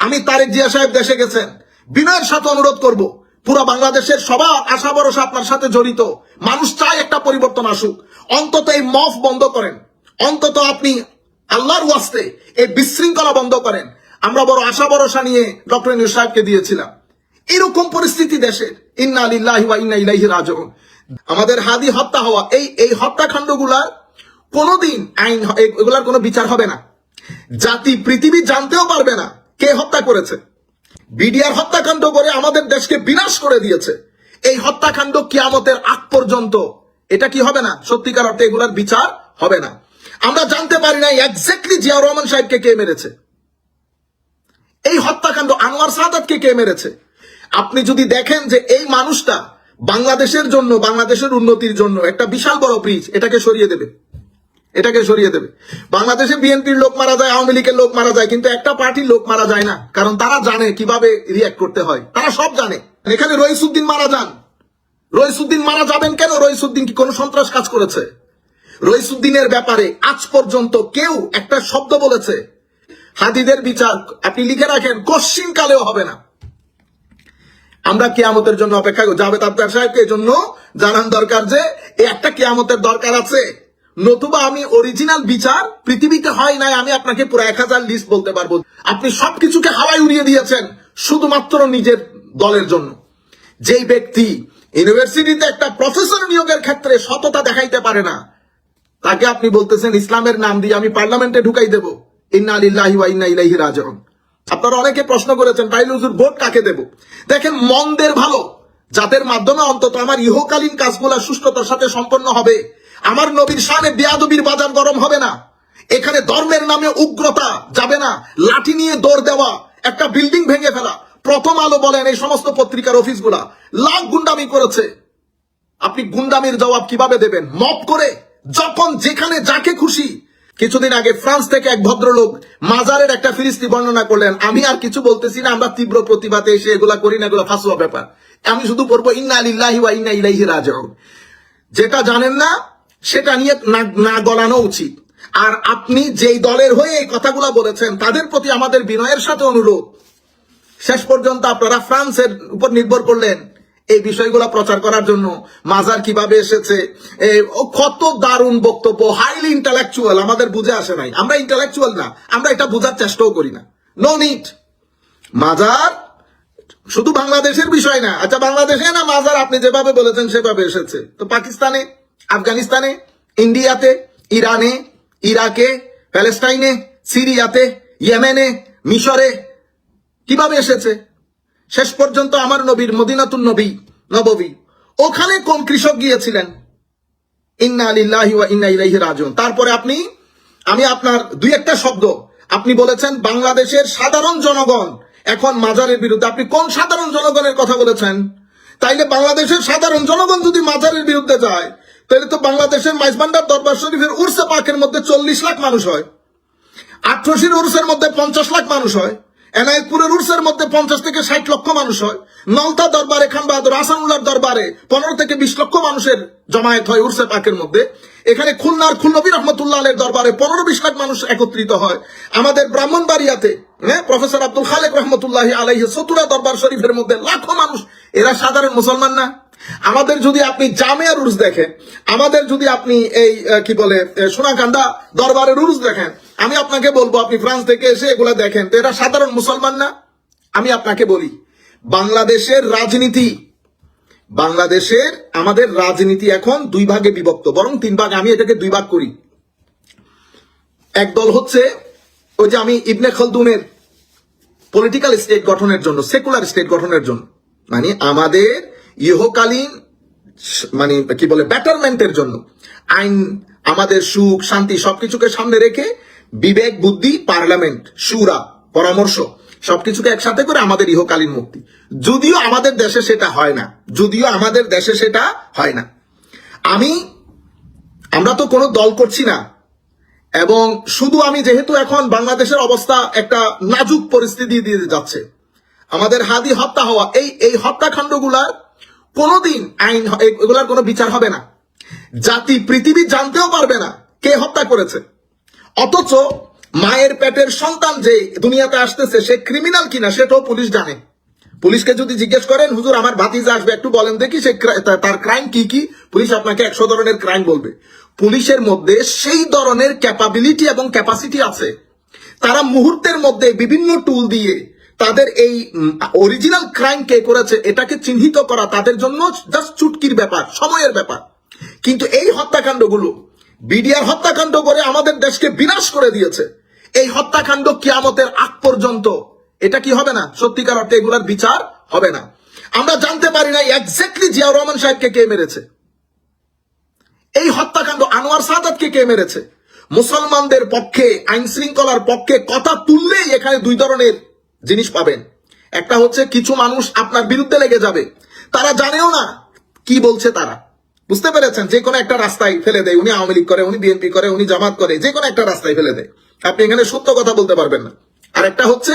আমি তারেক জিয়া সাহেব দেশে গেছেন। বিনয়ের সাথে অনুরোধ করব, পুরো বাংলাদেশের সবার আশা ভরসা আপনার সাথে জড়িত। মানুষ চায় একটা পরিবর্তন আসুক। অন্তত এই মফ বন্ধ করেন। অন্তত আপনি আল্লাহর ওয়াস্তে এই বিশৃঙ্খলা বন্ধ করেন। আমরা বড় আশা ভরসা নিয়ে ডক্টর ইনু সাহেবকে দিয়েছিলাম। এরকম পরিস্থিতি দেশের ইন্না লিল্লাহি ওয়া ইন্না ইলাইহি রাজিউন। আমাদের হাদি হত্যা হওয়া, এই এই হত্যাকাণ্ডগুলার কোনোদিন আইন এগুলার কোনো বিচার হবে না। জাতি, পৃথিবী জানতেও পারবে না। কে হত্যা করেছে? বিডিআর হত্যাকাণ্ড করে আমাদের দেশকে বিনাশ করে দিয়েছে। এই হত্যাকাণ্ড কিয়ামতের আগ পর্যন্ত। এটা কি হবে না? সত্যিকার অর্থে এগুলার বিচার হবে না। আমরা জানতে পারি না এক্স্যাক্টলি জিয়াউর রহমান সাহেবকে কে মেরেছে। এই হত্যাকাণ্ড আনোয়ার সাদাতকে কে মেরেছে? আপনি যদি দেখেন যে এই মানুষটা বাংলাদেশের জন্য, বাংলাদেশের উন্নতির জন্য একটা বিশাল বড় ব্রিজ এটাকে সরিয়ে দেবে। এটাকে সরিয়ে দেবে। বাংলাদেশে বিএনপির লোক মারা যায়, আওয়ামী লীগের লোক মারা যায়, কিন্তু একটা পার্টির লোক মারা যায় না। কারণ তারা জানে কীভাবে রিয়াক্ট করতে হয়। তারা সব জানে। এখানে রইসুদ্দিন মারা যান। রইসুদ্দিন মারা যাবেন কেন? রইসুদ্দিন কি কোনো সন্ত্রাস কাজ করেছে? রইসুদ্দিনের ব্যাপারে আজ পর্যন্ত কেউ একটা শব্দ বলেছে। হাদিদের বিচার আপনি লিখে রাখেন কশ্চিন কালেও হবে না। আমরা কেয়ামতের জন্য অপেক্ষা জাভেদ আবদার সাহেবকে জন্য জানান দরকার যে একটা কেয়ামতের দরকার আছে। নতুবা আমি অরিজিনাল বিচার পৃথিবীতে হয় নাই, আমি আপনাকে পুরো এক হাজার লিস্ট বলতে পারব। আপনি সবকিছুকে হাওয়ায় উড়িয়ে দিয়েছেন, শুধুমাত্র নিজের দলের জন্য। যেই ব্যক্তি ইউনিভার্সিটিতে একটা প্রফেসর নিয়োগের ক্ষেত্রে সততা দেখাইতে পারে না, তাকে আপনি বলতেছেন, ইসলামের নাম দিয়ে আমি পার্লামেন্টে ঢুকাই দেব। ইন্না আলিল্লাহি ওয়া ইন্না ইলাইহি রাজিউন। আপনারা অনেকে প্রশ্ন করেছেন তাইলে হুজুর, ভোট কাকে দেব? দেখেন, মন্দের ভালো, যাদের মাধ্যমে অন্তত আমার ইহকালীন কাজগুলা সুস্থতার সাথে সম্পন্ন হবে আমার নবীর শানে বেয়াদবির বাজার গরম হবে না। এখানে ধর্মের নামে উগ্রতা যাবে না। লাঠি নিয়ে দৌড় দেওয়া, একটা বিল্ডিং ভেঙে ফেলা। প্রথম আলো বলেন এই সমস্ত পত্রিকার অফিসগুলা। লাখ গুন্ডামি করেছে। আপনি গুন্ডামির জবাব কীভাবে দেবেন? মপ করে, যখন যেখানে যাকে খুশি। কিছুদিন আগে ফ্রান্স থেকে এক ভদ্রলোক মাজারের একটা ফিরিস্তি বর্ণনা করলেন, আমি আর কিছু বলতেছি না, আমরা তীব্র প্রতিবাদে এসে এগুলা করি না, এগুলো ফাঁসুয়া ব্যাপার। আমি শুধু বলব, ইন্না আলিল্লাহি ইন্না ইলাইহি রাজিউন। যেটা জানেন না সেটা নিয়ে না গলানো উচিত। আর আপনি যেই দলের হয়ে এই কথাগুলো বলেছেন, তাদের প্রতি আমাদের বিনয়ের সাথে অনুরোধ। শেষ পর্যন্ত আপনারা ফ্রান্সের উপর নির্ভর করলেন এই বিষয়গুলো প্রচার করার জন্য। মাজার কীভাবে এসেছে কত দারুণ বক্তব্য হাইলি ইন্টালেকচুয়াল আমাদের বুঝে আসে নাই। আমরা ইন্টালেকচুয়াল না, আমরা এটা বোঝার চেষ্টাও করি না। নো নিট মাজার শুধু বাংলাদেশের বিষয় না আচ্ছা বাংলাদেশে না মাজার, আপনি যেভাবে বলেছেন সেভাবে এসেছে। তো পাকিস্তানে আফগানিস্তানে, ইন্ডিয়াতে, ইরানে, ইরাকে প্যালেস্টাইনে সিরিয়াতে, ইয়েমেনে, মিশরে। কীভাবে এসেছে? শেষ পর্যন্ত আমার নবীর মদিনাতুন নবী, নববী। ওখানে কোন কৃষক গিয়েছিলেন? ইন্না আলিল্লাহি ওয়া ইন্না ইলাইহি রাজিউন। তারপরে আপনি, আমি আপনার দুই একটা শব্দ। আপনি বলেছেন বাংলাদেশের সাধারণ জনগণ, এখন মাজারের বিরুদ্ধে। আপনি কোন সাধারণ জনগণের কথা বলেছেন? তাইলে বাংলাদেশের সাধারণ জনগণ যদি মাজারের বিরুদ্ধে যায় তাহলে তো বাংলাদেশের মাইজবান্ডার দরবার শরীফের উর্সে পাকের মধ্যে চল্লিশ লাখ মানুষ হয়। আট্রসির উরুসের মধ্যে পঞ্চাশ লাখ মানুষ হয়। এনায়তপুরের উরুসের মধ্যে পঞ্চাশ থেকে ষাট লক্ষ মানুষ হয়। নলতা দরবারে খান বাহাদুর আসানুল্লাহর দরবারে পনেরো থেকে বিশ লক্ষ মানুষের জমায়েত হয় উর্সে পাকের মধ্যে। এখানে খুলনার খুলনবী রহমতুল্লাহ আলের দরবারে পনেরো বিশ লাখ মানুষ একত্রিত হয়। আমাদের ব্রাহ্মণবাড়িয়াতে হ্যাঁ প্রফেসর আব্দুল খালেক রহমতুল্লাহ আলাইহি সতুরা দরবার শরীফের মধ্যে লাখো মানুষ, এরা সাধারণ মুসলমান না। আমাদের যদি আপনি জামিয়া রুলস দেখেন, আমাদের যদি আপনি এই কি বলে সোনাকান্দা দরবারের রুলস দেখেন, আমি আপনাকে বলব, আপনি ফ্রান্স থেকে এসে এগুলা দেখেন, তো এরা সাধারণ মুসলমান না? আমি আপনাকে বলি, বাংলাদেশের রাজনীতি, বাংলাদেশের, আমাদের রাজনীতি এখন দুই ভাগে বিভক্ত, বরং তিন ভাগ, আমি এটাকে দুই ভাগ করি। এক দল হচ্ছে, ওই যে আমি ইবনে খলদুনের পলিটিক্যাল স্টেট গঠনের জন্য সেকুলার স্টেট গঠনের জন্য মানে আমাদের ইহকালীন মানে কি বলে ব্যাটারমেন্টের জন্য। আইন, আমাদের সুখ, শান্তি সবকিছুকে সামনে রেখে বিবেক, বুদ্ধি পার্লামেন্ট সুরা, পরামর্শ সবকিছুকে একসাথে করে আমাদের ইহকালীন মুক্তি। যদিও আমাদের দেশে সেটা হয় না। যদিও আমাদের দেশে সেটা হয় না। আমি, আমরা তো কোনো দল করছি না। এবং শুধু আমি যেহেতু এখন বাংলাদেশের অবস্থা একটা নাজুক পরিস্থিতি দিয়ে যাচ্ছে। আমাদের হাদি হত্যা হওয়া, এই এই হত্যাকাণ্ডগুলার কোনোদিন আইন এগুলার কোনো বিচার হবে না। জাতি, পৃথিবী জানতেও পারবে না কে হত্যা করেছে। অথচ মায়ের পেটের সন্তান যে দুনিয়াতে আসতেছে, সে ক্রিমিনাল কিনা সেটাও পুলিশ জানে। পুলিশকে যদি জিজ্ঞেস করেন, হুজুর, আমার ভাতিজা আসবে, একটু বলেন দেখি সে তার ক্রাইম কি কি? পুলিশ আপনাকে একশো ধরনের ক্রাইম বলবে। পুলিশের মধ্যে সেই ধরনের ক্যাপাবিলিটি এবং ক্যাপাসিটি আছে। তারা মুহূর্তের মধ্যে বিভিন্ন টুল দিয়ে তাদের এই অরিজিনাল ক্রাইম কে করেছে, এটাকে চিহ্নিত করা তাদের জন্য জাস্ট চুটকির ব্যাপার, সময়ের ব্যাপার। কিন্তু এই হত্যাকাণ্ডগুলো, বিডিআর হত্যাকাণ্ড করে আমাদের দেশকে বিনাশ করে দিয়েছে। এই হত্যাকাণ্ড কিয়ামতের আগ পর্যন্ত, এটা কি হবে না? সত্যিকার অর্থে এগুলার বিচার হবে না। আমরা জানতে পারি না এক্স্যাক্টলি জিয়াউর রহমান সাহেবকে কে মেরেছে। এই হত্যাকাণ্ড আনোয়ার সাদাতকে কে মেরেছে? মুসলমানদের পক্ষে আইন শৃঙ্খলার পক্ষে কথা তুললেই এখানে দুই ধরনের জিনিস পাবেন। একটা হচ্ছে কিছু মানুষ আপনার বিরুদ্ধে লেগে যাবে। তারা জানেও না কি বলছে তারা। বুঝতে পেরেছেন? যে কোনো একটা রাস্তায় ফেলে দেয়, উনি আওয়ামী লীগ করে, উনি বিএনপি করে, উনি জামাত করে, যে কোনো একটা রাস্তায় ফেলে দেয়। আপনি এখানে সত্য কথা বলতে পারবেন না। আর একটা হচ্ছে,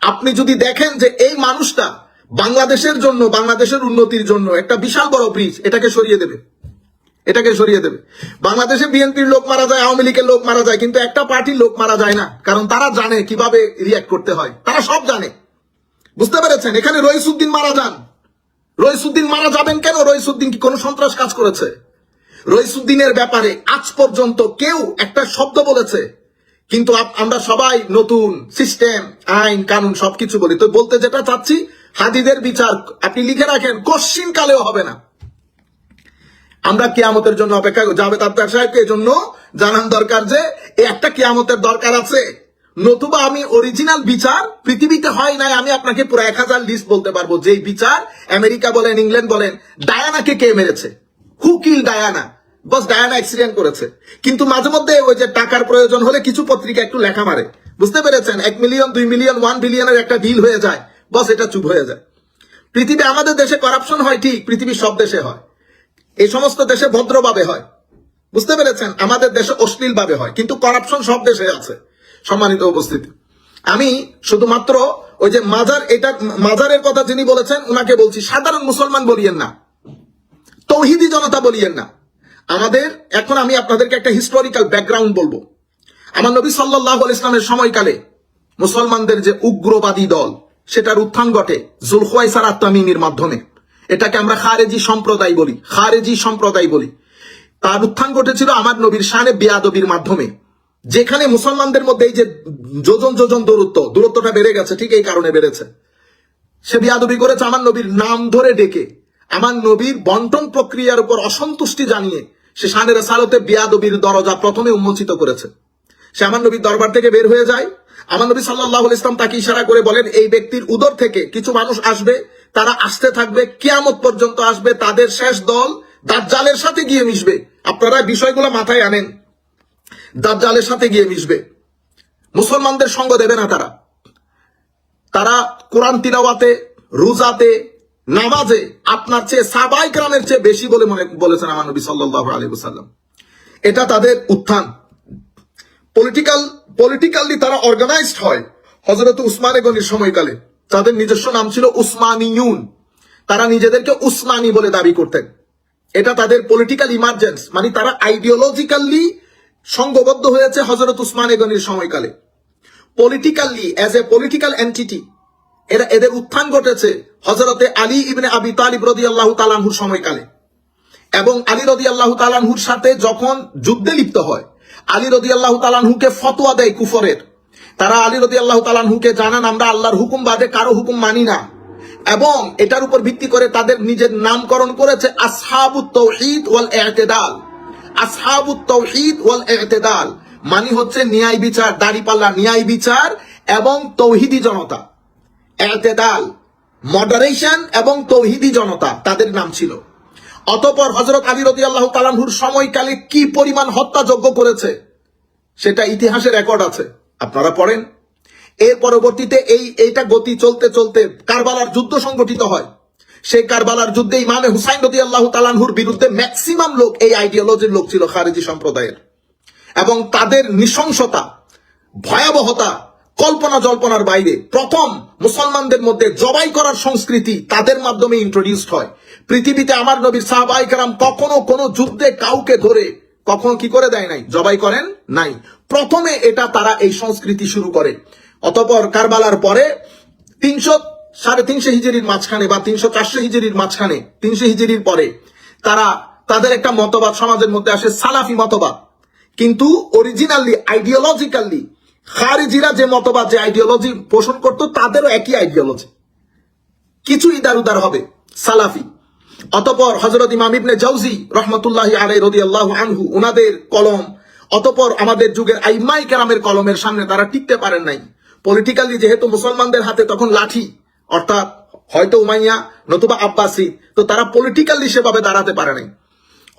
আপনি যদি দেখেন যে এই মানুষটা বাংলাদেশের জন্য, বাংলাদেশের উন্নতির জন্য একটা বিশাল বড় ব্রিজ, এটাকে সরিয়ে দেবে। এটাকে সরিয়ে দেবে। বাংলাদেশে বিএনপির লোক মারা যায়, আওয়ামী লীগের লোক মারা যায়, কিন্তু একটা পার্টির লোক মারা যায় না, কারণ তারা জানে কীভাবে রিয়াক্ট করতে হয়। তারা সব জানে। বুঝতে পেরেছেন? এখানে রইসুদ্দিন মারা যান। রইসুদ্দিন মারা যাবেন কেন? রইসুদ্দিন কি কোনো সন্ত্রাস কাজ করেছে? রইসুদ্দিনের ব্যাপারে আজ পর্যন্ত কেউ একটা শব্দ বলেছে। কিন্তু আমরা সবাই নতুন, সিস্টেম, আইন, কানুন সবকিছু বলি। তো বলতে যেটা চাচ্ছি, হাদিদের বিচার, আপনি লিখে রাখেন কশ্চিন কালেও হবে না। আমরা কেয়ামতের জন্য অপেক্ষা জাভেদ আক্তার সাহেবকে এই জন্য জানান দরকার যে একটা কেয়ামতের দরকার আছে। নতুবা আমি অরিজিনাল বিচার পৃথিবীতে হয় নাই, আমি আপনাকে পুরো এক হাজার লিস্ট বলতে পারব। যে বিচার আমেরিকা বলেন, ইংল্যান্ড বলেন, ডায়ানাকে কে মেরেছে? Who kill Diana boss Diana accident করেছে। কিন্তু মাঝে মধ্যে ওই যে টাকার প্রয়োজন হলে কিছু পত্রিকা একটু লেখা মারে। বুঝতে পেরেছেন? এক মিলিয়ন দুই মিলিয়ন ওয়ান বিলিয়নের একটা ডিল হয়ে যায়। বস এটা চুপ হয়ে যায়। পৃথিবী আমাদের দেশে করাপশন হয়, ঠিক। পৃথিবীর সব দেশে হয়। এই সমস্ত দেশে ভদ্রভাবে হয়। বুঝতে পেরেছেন? আমাদের দেশে অশ্লীল ভাবে হয়। কিন্তু করাপশন সব দেশে আছে, সম্মানিত উপস্থিতি। আমি শুধুমাত্র ওই যে মাজার, এটা মাজারের কথা যিনি বলেছেন ওনাকে বলছি, সাধারণ মুসলমান বলিয়েন না। তৌহিদি জনতা বলিয়েন না। আমাদের, এখন আমি আপনাদেরকে একটা হিস্টোরিক্যাল ব্যাকগ্রাউন্ড বলব। আমার নবী সাল্লাহ ইসলামের সময়কালে মুসলমানদের যে উগ্রবাদী দল, সেটার উত্থান ঘটে জুলখোয়াইসার আত্মামিনীর মাধ্যমে। এটাকে আমরা খারেজি সম্প্রদায় বলি, খারেজি সম্প্রদায় বলি। তার উত্থান ঘটেছিল আমার নবীর শানে বেয়াদবির মাধ্যমে। যেখানে মুসলমানদের মধ্যে এই যে যোজন যোজন দূরত্ব, দূরত্বটা বেড়ে গেছে, ঠিক এই কারণে বেড়েছে। সে বিয়াদবি করেছে আমার নবীর নাম ধরে ডেকে। আমার নবীর বন্টন প্রক্রিয়ার উপর অসন্তুষ্টি জানিয়ে সে শানের সালতে বিয়াদবির দরজা প্রথমে উন্মোচিত করেছে। সে আমার নবীর দরবার থেকে বের হয়ে যায়। আমার নবী সাল্লাহ ইসলাম তাকে ইশারা করে বলেন, এই ব্যক্তির উদর থেকে কিছু মানুষ আসবে তারা আসতে থাকবে, কিয়ামত পর্যন্ত আসবে, তাদের শেষ দল দাজ্জালের সাথে গিয়ে মিশবে। আপনারা বিষয়গুলো মাথায় আনেন। দাজ্জালের সাথে গিয়ে মিশবে। মুসলমানদের সঙ্গ দেবে না তারা। তারা কোরআন তিলাওয়াতে, রোজাতে, নামাজে আপনার চেয়ে সাবাই গ্রামের চেয়ে বেশি বলে মনে বলেছেন আমার নবী সাল্লাল্লাহু আলাইহি এটা তাদের উত্থান। পলিটিক্যাল পলিটিক্যালি তারা অর্গানাইজড হয়। হজরত উসমানে গনির সময়কালে। তাদের নিজস্ব নাম ছিল উসমানিয়ুন। তারা নিজেদেরকে উসমানি বলে দাবি করতেন। এটা তাদের পলিটিক্যাল ইমার্জেন্স মানে তারা আইডিওলজিক্যালি সংঘবদ্ধ হয়েছে হজরত উসমান গনির সময়কালে। Politically as a political entity এরা এদের উত্থান ঘটেছে হজরতে আলী ইবনে আবি তালিব রদি আল্লাহ তালানহুর সময়কালে। এবং আলী রদি আল্লাহ তালানহুর সাথে যখন যুদ্ধে লিপ্ত হয়, আলী রদি আল্লাহ তালানহুকে ফতোয়া দেয় কুফরের। তারা আলী রদি আল্লাহ তালানহুকে জানান, আমরা আল্লাহর হুকুম বাদে কারও হুকুম মানি না। এবং এটার উপর ভিত্তি করে তাদের নিজের নামকরণ করেছে ওয়াল ওয়াল মানে হচ্ছে ন্যায় বিচার, দাড়িপাল্লা ন্যায় বিচার এবং তৌহিদি জনতা। এতেদাল মডারেশন এবং তৌহিদি জনতা তাদের নাম ছিল। অতপর হজরত আলী রদি আল্লাহ তালানহুর সময়কালে কি পরিমাণ হত্যাযজ্ঞ করেছে? সেটা ইতিহাসে রেকর্ড আছে। আপনারা পড়েন। এর পরবর্তীতে এই, এইটা গতি চলতে চলতে কারবালার যুদ্ধ সংগঠিত হয়। সেই কারবালার যুদ্ধে ইমামে হুসাইন রদি আল্লাহ তালানহুর বিরুদ্ধে ম্যাক্সিমাম লোক, এই আইডিওলজির লোক ছিল খারেজি সম্প্রদায়ের। এবং তাদের নৃশংসতা, ভয়াবহতা, কল্পনা জল্পনার বাইরে প্রথম মুসলমানদের মধ্যে জবাই করার সংস্কৃতি তাদের মাধ্যমে ইন্ট্রোডিউসড হয়। পৃথিবীতে আমার নবীর সাহাবাইকারাম কখনো কোনো যুদ্ধে কাউকে ধরে কখনো কি করে দেয় নাই? জবাই করেন নাই। প্রথমে এটা তারা এই সংস্কৃতি শুরু করে। অতপর কারবালার পরে তিনশো সাড়ে তিনশো হিজেরির মাঝখানে বা তিনশো চারশো হিজেরির মাঝখানে, তিনশো হিজেরির পরে তারা তাদের একটা মতবাদ সমাজের মধ্যে আসে, সালাফি মতবাদ। কিন্তু অরিজিনালি আইডিওলজিক্যালি খারিজিরা যে মতবাদ, যে আইডিওলজি পোষণ করত, তাদেরও একই আইডিওলজি কিছু ইদার উদার হবে, সালাফি। অতপর হজরত ইমাম ইবনে জাউজি রহমতুল্লাহ আলাই রদি আল্লাহ আনহু, উনাদের কলম, অতপর আমাদের যুগের আইমাই কেরামের কলমের সামনে তারা টিকতে পারেন নাই। পলিটিক্যালি যেহেতু মুসলমানদের হাতে তখন লাঠি, অর্থাৎ হয়তো উমাইয়া নতুবা আব্বাসি, তো তারা পলিটিক্যালি সেভাবে দাঁড়াতে পারে নাই।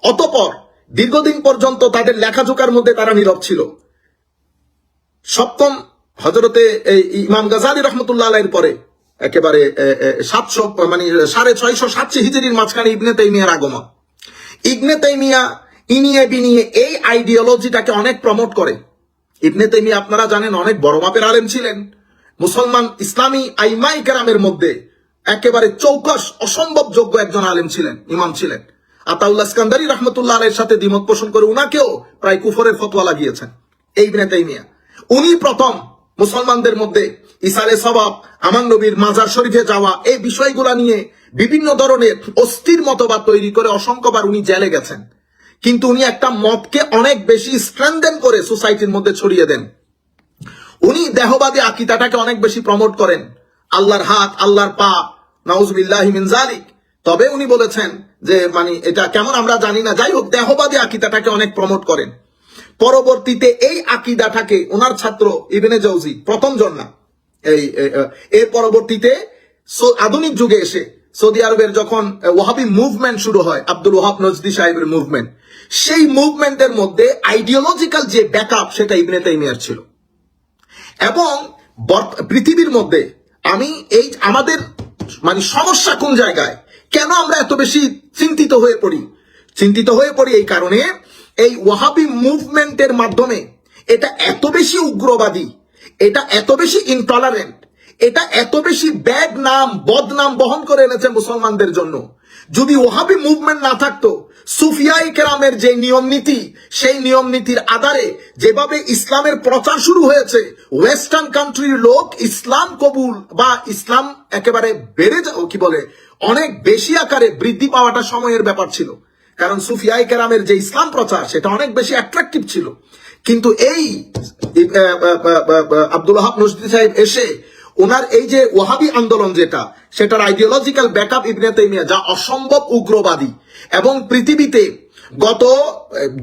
অতপর দীর্ঘদিন পর্যন্ত তাদের লেখাজোকার মধ্যে তারা নীরব ছিল। সপ্তম হজরতে এই ইমাম গাজালি রহমতুল্লাহ আলাইয়ের পরে একেবারে সাতশো মানে সাড়ে ছয়শো, সাতশো হিজেরির মাঝখানে ইবনে তাইমিয়ার আগমন। ইবনে তাইমিয়া ইনিয়ে বিনিয়ে এই আইডিওলজিটাকে অনেক প্রমোট করে। ইবনে তাইমিয়া, আপনারা জানেন, অনেক বড় মাপের আলেম ছিলেন। মুসলমান ইসলামী আইমাই কেরামের মধ্যে একেবারে চৌকস অসম্ভব যোগ্য একজন আলেম ছিলেন, ইমাম ছিলেন। আতাউল্লাহ স্কান্দারি রহমতুল্লাহ আলের সাথে দ্বিমত পোষণ করে উনাকেও প্রায় কুফরের ফতোয়া লাগিয়েছেন, এই ইবনে তাইমিয়া। উনি প্রথম মুসলমানদের মধ্যে ইসারে সবাব আমান নবীর মাজার শরীফে যাওয়া, এই বিষয়গুলা নিয়ে বিভিন্ন ধরনের অস্থির মতবাদ তৈরি করে অসংখ্যবার উনি জেলে গেছেন। কিন্তু উনি একটা মতকে অনেক বেশি স্ট্রেংথেন করে সোসাইটির মধ্যে ছড়িয়ে দেন। উনি দেহবাদী আকিদাটাকে অনেক বেশি প্রমোট করেন। আল্লাহর হাত, আল্লাহর পা, নাউজবিল্লাহি তবে উনি বলেছেন যে মানে এটা কেমন আমরা জানি না। যাই হোক, দেহবাদী আকিদাটাকে অনেক প্রমোট করেন। পরবর্তীতে এই আকিদাটাকে, ওনার ছাত্র ইবেনে জৌজি প্রথম জন না এই এর পরবর্তীতে আধুনিক যুগে এসে সৌদি আরবের যখন ওয়াহাবি মুভমেন্ট শুরু হয়, আব্দুল ওহাব নজদি সাহেবের মুভমেন্ট সেই মুভমেন্টের মধ্যে আইডিওলজিক্যাল যে ব্যাকআপ সেটা ইবনে তাইমিয়ার ছিল। এবং পৃথিবীর মধ্যে আমি এই, আমাদের মানে সমস্যা কোন জায়গায়? কেন আমরা এত বেশি চিন্তিত হয়ে পড়ি? চিন্তিত হয়ে পড়ি এই কারণে এই ওয়াহাবি মুভমেন্টের মাধ্যমে এটা এত বেশি উগ্রবাদী এটা এত বেশি ইনটলারেন্ট এটা এত বেশি ব্যাড নাম, বদনাম বহন করে এনেছে মুসলমানদের জন্য। যদি ওহাবি মুভমেন্ট না থাকতো, সুফিয়াই কেরামের যে নিয়ম নীতি, সেই নিয়ম নীতির আধারে যেভাবে ইসলামের প্রচার শুরু হয়েছে ওয়েস্টার্ন কান্ট্রির লোক ইসলাম কবুল বা ইসলাম একেবারে বেড়ে যাও কি বলে, অনেক বেশি আকারে বৃদ্ধি পাওয়াটা সময়ের ব্যাপার ছিল। কারণ সুফিয়াই কেরামের যে ইসলাম প্রচার, সেটা অনেক বেশি অ্যাট্রাকটিভ ছিল। কিন্তু এই আব্দুল হাব সাহেব এসে ওনার এই যে ওয়াহাবি আন্দোলন যেটা, সেটার আইডিওলজিক্যাল ব্যাকআপ ইবনে তাইমিয়া, যা অসম্ভব উগ্রবাদী এবং পৃথিবীতে গত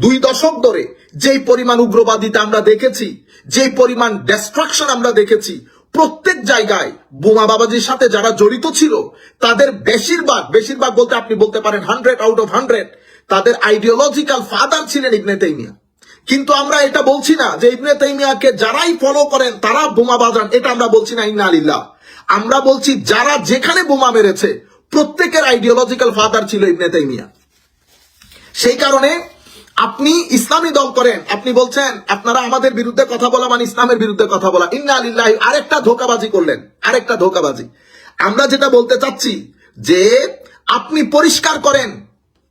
দুই দশক ধরে যেই পরিমাণ উগ্রবাদিতা আমরা দেখেছি, যেই পরিমাণ ডেস্ট্রাকশন আমরা দেখেছি প্রত্যেক জায়গায় বোমা বাবাজির সাথে যারা জড়িত ছিল, তাদের বেশিরভাগ বেশিরভাগ বলতে আপনি বলতে পারেন হান্ড্রেড আউট অফ হান্ড্রেড তাদের আইডিওলজিক্যাল ফাদার ছিলেন ইবনে তাইমিয়া। কিন্তু আমরা এটা বলছি না যে ইবনে তাইমিয়াকে যারাই ফলো করেন, তারা বোমা বাজান, এটা আমরা বলছি না, ইন্না আলিল্লাহ আমরা বলছি যারা যেখানে বোমা মেরেছে, প্রত্যেকের আইডিওলজিক্যাল ফাদার ছিল ইবনে তাইমিয়া। সেই কারণে আপনি ইসলামী দল করেন, আপনি বলছেন, আপনারা আমাদের বিরুদ্ধে কথা বলা মানে ইসলামের বিরুদ্ধে কথা বলা। ইন্না আলিল্লাহ আরেকটা ধোকাবাজি করলেন, আরেকটা ধোকাবাজি। আমরা যেটা বলতে চাচ্ছি, যে আপনি পরিষ্কার করেন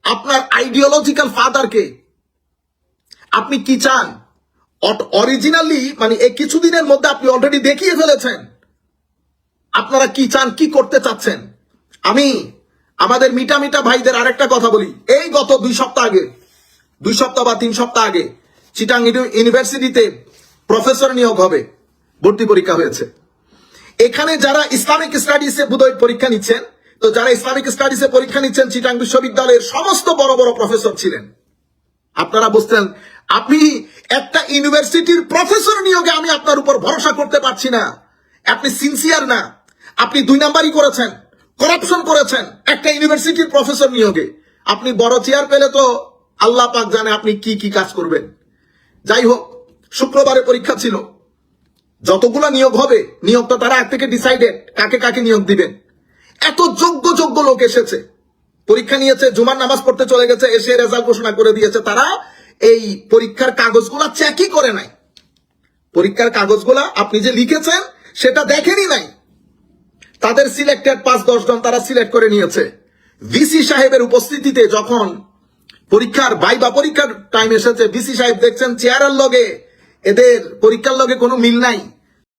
আপনার আইডিওলজিক্যাল ফাদারকে আপনি কি চান? অরিজিনালি মানে এই কিছুদিনের মধ্যে আপনি অলরেডি দেখিয়ে ফেলেছেন। আপনারা কি চান, কি করতে চাচ্ছেন? আমি, আমাদের মিটা মিটা ভাইদের আরেকটা কথা বলি। এই গত দুই সপ্তাহ আগে দুই সপ্তাহ বা তিন সপ্তাহ আগে চিটাং ইউনিভার্সিটিতে প্রফেসর নিয়োগ হবে, ভর্তি পরীক্ষা হয়েছে। এখানে যারা ইসলামিক স্টাডিজে বোধহয় পরীক্ষা নিচ্ছেন, তো যারা ইসলামিক স্টাডিজে পরীক্ষা নিচ্ছেন, চিটাং বিশ্ববিদ্যালয়ের সমস্ত বড় বড় প্রফেসর ছিলেন। আপনারা বুঝতেন, আপনি একটা ইউনিভার্সিটির প্রফেসর নিয়োগে আমি আপনার উপর ভরসা করতে পারছি না। আপনি সিনসিয়ার না। আপনি দুই নাম্বারই করেছেন করাপশন করেছেন, একটা ইউনিভার্সিটির প্রফেসর নিয়োগে। আপনি বড় চেয়ার পেলে তো আল্লাহ পাক জানে আপনি কি কি কাজ করবেন। যাই হোক, শুক্রবারে পরীক্ষা ছিল। যতগুলো নিয়োগ হবে, নিয়োগটা তারা আগ থেকে ডিসাইডেড কাকে কাকে নিয়োগ দিবেন। এত যোগ্য যোগ্য লোক এসেছে। পরীক্ষা নিয়েছে, জুমার নামাজ পড়তে চলে গেছে, এসে রেজাল্ট ঘোষণা করে দিয়েছে তারা। এই পরীক্ষার কাগজগুলা চেকই করে নাই। পরীক্ষার কাগজগুলা আপনি যে লিখেছেন, সেটা দেখেনি নাই। তাদের সিলেক্টেড পাঁচ দশ জন তারা সিলেক্ট করে নিয়েছে। ভিসি সাহেবের উপস্থিতিতে যখন পরীক্ষার ভাই বা পরীক্ষার টাইম এসেছে বিসি সাহেব দেখছেন চেয়ারের লগে, এদের পরীক্ষার লগে কোনো মিল নাই।